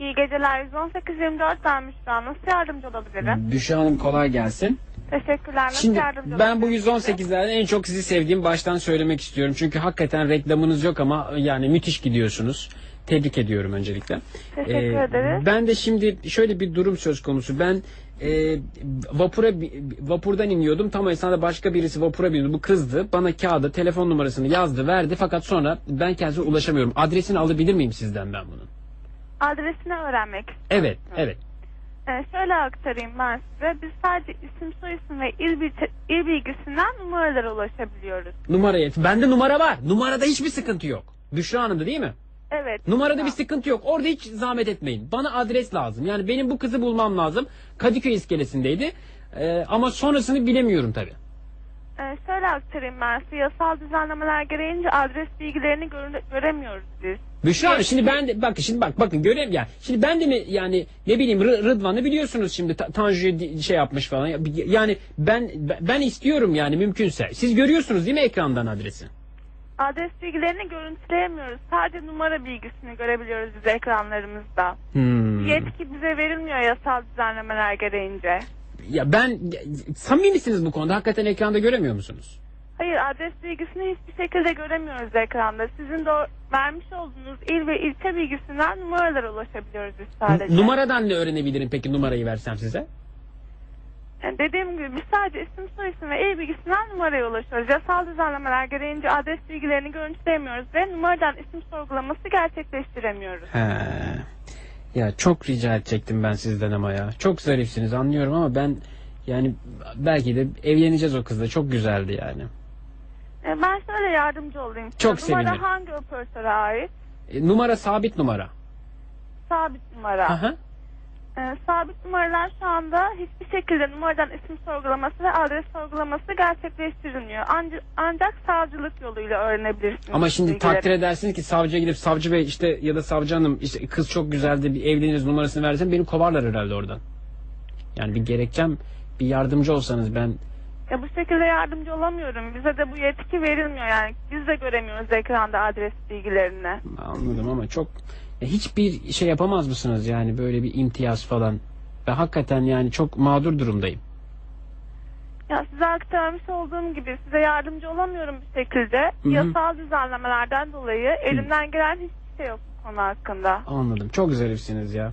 İyi geceler. 118-24 ben Müşra. Nasıl yardımcı olabilirim? Büşra Hanım kolay gelsin. Teşekkürler. Nasıl Şimdi yardımcı ben bu olabilirim? 118'lerden en çok sizi sevdiğim baştan söylemek istiyorum. Çünkü hakikaten reklamınız yok ama yani müthiş gidiyorsunuz. Tebrik ediyorum öncelikle. Teşekkür Ee, ederiz. Ben de şimdi şöyle bir durum söz konusu. Ben e, vapura vapurdan iniyordum. Tam esnada başka birisi vapura biniyordu. Bu kızdı. Bana kağıdı, telefon numarasını yazdı, verdi. Fakat sonra ben kendisine ulaşamıyorum. Adresini alabilir miyim sizden ben bunun? Adresini öğrenmek istiyorum. Evet, evet. Ee, şöyle aktarayım ben size. Biz sadece isim, soyisim ve il, bilgi- il bilgisinden numaralara ulaşabiliyoruz. Numaraya. Bende numara var. Numarada hiçbir sıkıntı yok. Büşra Hanım'da değil mi? Evet. Numarada bir sıkıntı yok. Orada hiç zahmet etmeyin. Bana adres lazım. Yani benim bu kızı bulmam lazım. Kadıköy iskelesindeydi. Ee, ama sonrasını bilemiyorum tabii. Ee, şöyle aktarayım ben size. Yasal düzenlemeler gereğince adres bilgilerini göre- göremiyoruz biz. Büşra Hanım şimdi ben de bakın şimdi bak bakın göreyim ya. Şimdi ben de mi yani ne bileyim Rı- Rıdvan'ı biliyorsunuz şimdi Ta- Tanju'ya di- şey yapmış falan. Ya- Yani ben ben istiyorum yani mümkünse. Siz görüyorsunuz değil mi ekrandan adresi? Adres bilgilerini görüntüleyemiyoruz. Sadece numara bilgisini görebiliyoruz biz ekranlarımızda. Hmm. Yetki bize verilmiyor yasal düzenlemeler gereğince. Ya ben ya, samimi misiniz bu konuda? Hakikaten ekranda göremiyor musunuz? Hayır adres bilgisini hiçbir şekilde göremiyoruz ekranda. Sizin de o vermiş olduğunuz il ve ilçe bilgisinden numaralara ulaşabiliyoruz biz sadece. Numaradan ne öğrenebilirim peki numarayı versem size? Yani dediğim gibi biz sadece isim soyisim ve il bilgisinden numaraya ulaşıyoruz. Yasal düzenlemeler gereğince adres bilgilerini görüntüleyemiyoruz ve numaradan isim sorgulaması gerçekleştiremiyoruz. He. Ya çok rica edecektim ben sizden ama ya. Çok zarifsiniz anlıyorum ama ben yani belki de evleneceğiz o kızla. Çok güzeldi yani. E, Ben şöyle yardımcı olayım. size. Çok Numara sevinirim. hangi operatöre ait? E, numara sabit numara. Sabit numara. Aha. E, sabit numaralar şu anda hiçbir şekilde numaradan isim sorgulaması ve adres sorgulaması gerçekleştirilmiyor. Ancak, ancak savcılık yoluyla öğrenebilirsiniz. Ama şimdi bilgileri. takdir edersiniz ki savcıya gidip savcı bey işte ya da savcı hanım işte kız çok güzeldi bir evleniriz numarasını versem beni kovarlar herhalde oradan. Yani bir gerekçem bir yardımcı olsanız ben Ya bu şekilde yardımcı olamıyorum. Bize de bu yetki verilmiyor yani. Biz de göremiyoruz ekranda adres bilgilerini. anladım ama çok hiçbir şey yapamaz mısınız yani böyle bir imtiyaz falan. Ben hakikaten yani çok mağdur durumdayım. Ya size aktarmış olduğum gibi size yardımcı olamıyorum bir şekilde. hı. Yasal düzenlemelerden dolayı elimden gelen hiçbir şey yok bu konu hakkında. Anladım. Çok zarifsiniz ya.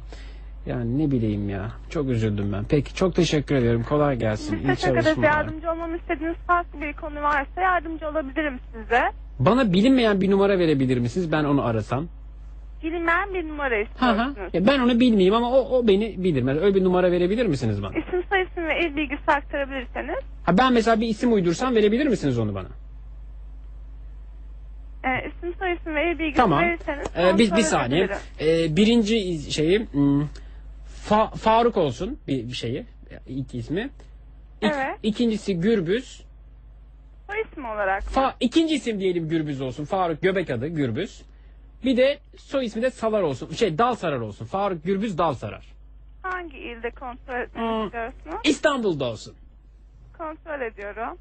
Yani ne bileyim ya. Çok üzüldüm ben. Peki çok teşekkür ediyorum. Kolay gelsin. Biz İyi teşekkür ederiz. çalışmalar. Yardımcı olmamı istediğiniz farklı bir konu varsa yardımcı olabilirim size. Bana bilinmeyen bir numara verebilir misiniz? Ben onu arasam. Bilinmeyen bir numara Ha ha. istiyorsunuz. Ya ben onu bilmeyeyim ama o, o beni bilir. Mesela öyle bir numara verebilir misiniz bana? İsim soyisim ve il bilgisi aktarabilirseniz. Ha ben mesela bir isim uydursam verebilir misiniz onu bana? E, isim soyisim ve il bilgisi Tamam. verirseniz. Ee, bir, kontrol saniye. edebilirim. Ee, birinci şeyi hmm, Fa- Faruk olsun bir, bir şeyi. ilk ismi. İk- Evet. İkincisi Gürbüz. Soyisim olarak. mı? Fa ikinci isim diyelim Gürbüz olsun. Faruk göbek adı Gürbüz. Bir de soy ismi de Salar olsun. Şey Dal Sarar olsun. Faruk Gürbüz Dal Sarar. Hangi ilde kontrol Hmm. istiyorsunuz? İstanbul'da olsun. Kontrol ediyorum.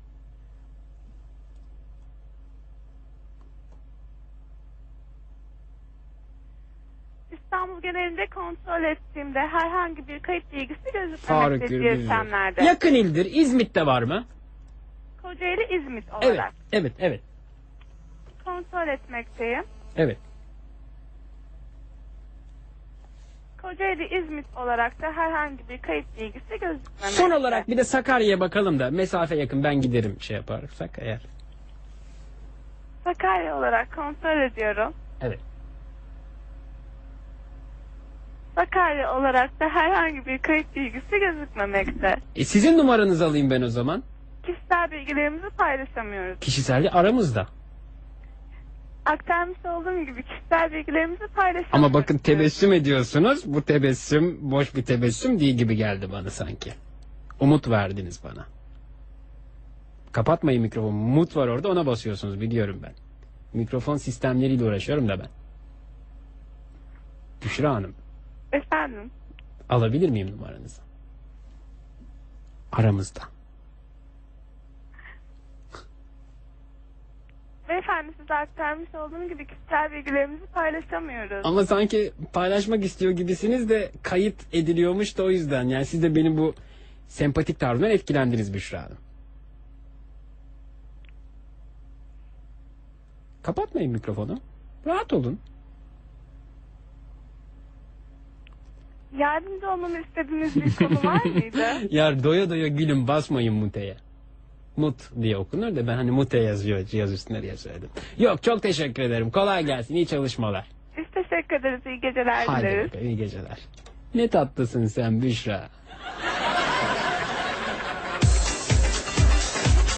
İstanbul genelinde kontrol ettiğimde herhangi bir kayıt bilgisi Faruk gözükmemekte Gürbüz. GSM'lerde. Yakın ildir. İzmit'te var mı? Kocaeli İzmit Evet. olarak Evet. Evet. kontrol etmekteyim. Evet. Kocaeli İzmit olarak da herhangi bir kayıt bilgisi gözükmemekte. Son olarak bir de Sakarya'ya bakalım da mesafe yakın ben giderim şey yaparsak eğer. Sakarya olarak kontrol ediyorum. Evet. Sakarya olarak da herhangi bir kayıt bilgisi gözükmemekte. E, sizin numaranızı alayım ben o zaman. Kişisel bilgilerimizi paylaşamıyoruz. Kişiselliği aramızda. Aktarmış olduğum gibi kişisel bilgilerimizi paylaşamıyoruz. Ama bakın tebessüm ediyorsunuz. Bu tebessüm boş bir tebessüm değil gibi geldi bana sanki. Umut verdiniz bana. Kapatmayın mikrofonu. Mut var orada ona basıyorsunuz biliyorum ben. Mikrofon sistemleriyle uğraşıyorum da ben. Büşra Hanım Efendim. alabilir miyim numaranızı? Aramızda. Beyefendi size aktarmış olduğum gibi kişisel bilgilerimizi paylaşamıyoruz. Ama sanki paylaşmak istiyor gibisiniz de kayıt ediliyormuş da o yüzden. Yani siz de benim bu sempatik tarzımdan etkilendiniz Büşra Hanım. Kapatmayın mikrofonu. Rahat olun. Yardımcı olmamı istediğiniz bir konu var mıydı? Ya doya doya gülüm basmayın muteye. Mut diye okunur da ben hani mute yazıyor cihaz üstünde diye söyledim. Yok çok teşekkür ederim. Kolay gelsin. İyi çalışmalar. Biz teşekkür ederiz. İyi geceler Hadi dileriz. bakalım iyi geceler. Ne tatlısın sen Büşra.